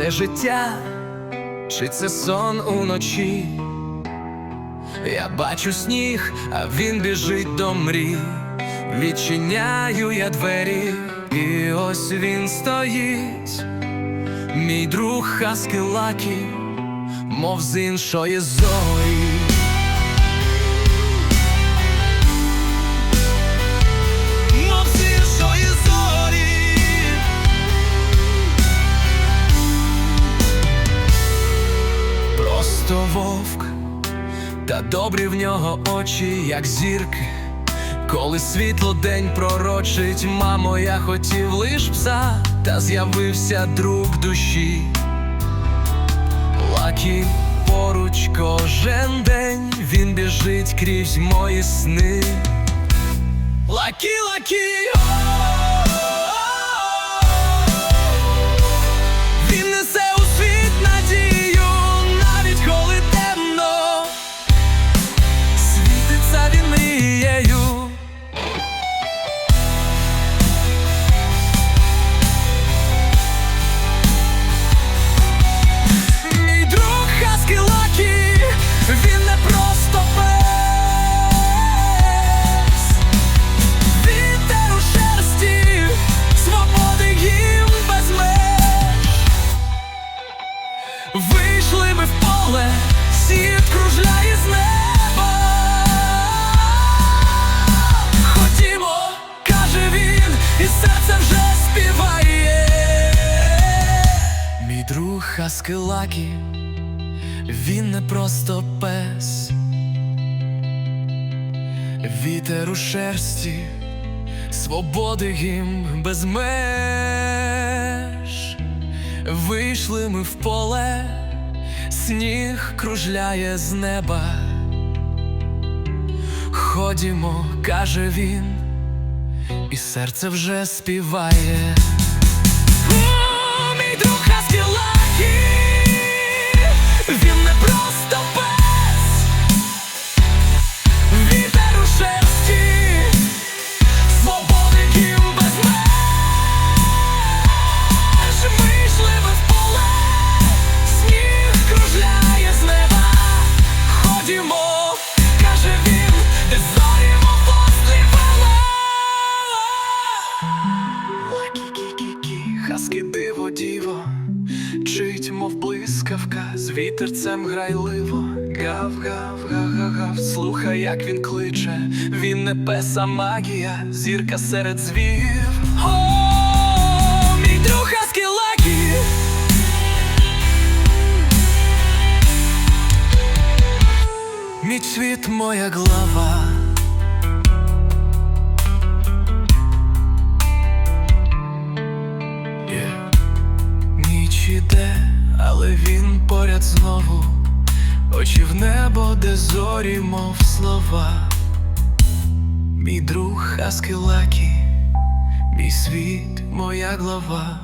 Це життя, чи це сон уночі? Я бачу сніг, а він біжить до мрій. Відчиняю я двері, і ось він стоїть. Мій друг хаскилакі, мов з іншої зорі. Просто вовк, та добрі в нього очі, як зірки. Коли світло день пророчить, мамо, я хотів лиш пса, та з'явився друг душі. Лакі поруч кожен день він біжить крізь мої сни. Лакі, лакі, він Вийшли ми в поле, сіт кружляє з неба. Ходімо, каже він, і серце вже співає. Мій друг Хаскелакі, він не просто пес, вітер у шерсті, свободи їм без меж. Вийшли ми в поле, сніг кружляє з неба. Ходімо, каже він, і серце вже співає. Кі-кі-кі-кі, диво діво, чить, мов блискавка, з вітерцем грайливо. Гав, гав, гав, гав, гав, слухай, як він кличе, він не пес, а магія, зірка серед звів. О, мій друг хаски Лакі Мій світ, моя глава. Очі в небо, де зорі, мов слова. Мій друг Аскелакі, мій світ, моя глава.